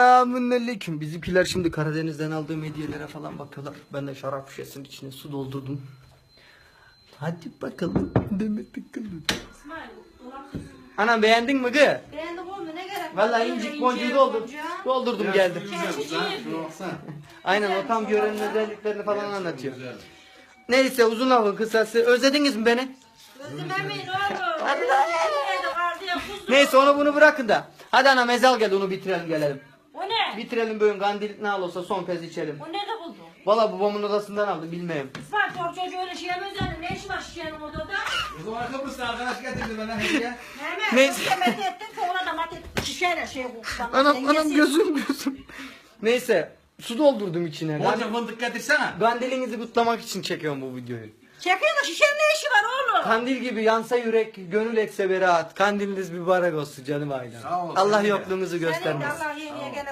Selamünaleyküm. Bizimkiler şimdi Karadeniz'den aldığım hediyelere falan bakıyorlar. Ben de şarap şişesinin içine su doldurdum. Hadi bakalım. Demet bakalım. Anam beğendin mi gı? beğendim oldu ne gerek var? Vallahi Böyle incik boncuğu doldurdum. Doldurdum geldim. baksana. Aynen o tam görenin özelliklerini falan anlatıyor. Neyse uzun lafın kısası. Özlediniz mi beni? Özlememeyin oğlum. Neyse onu bunu bırakın da. Hadi ana mezal geldi onu bitirelim gelelim. Bitirelim böyle kandil ne al olsa son pez içelim. O nerede buldun? Valla babamın odasından aldım bilmiyorum. İsmail çok çocuğu öyle şeye benzer. Ne işi var şişenin odada? O zaman Kıbrıs'ta arkadaş getirdi bana hediye. Mehmet, Neyse. Neyse. Mehmet ettin ona da mat şişeyle şey koktan. Anam anam gözüm gözüm. Neyse su doldurdum içine. Bolca fındık getirsene. Kandilinizi kutlamak için çekiyorum bu videoyu. Çekin de şişenin ne işi var oğlum? Kandil gibi yansa yürek, gönül ekse beraat. Kandiliniz mübarek olsun canım ailem. Sağ ol, Allah sen de. yokluğunuzu Senin de göstermesin. Allah yeniye gene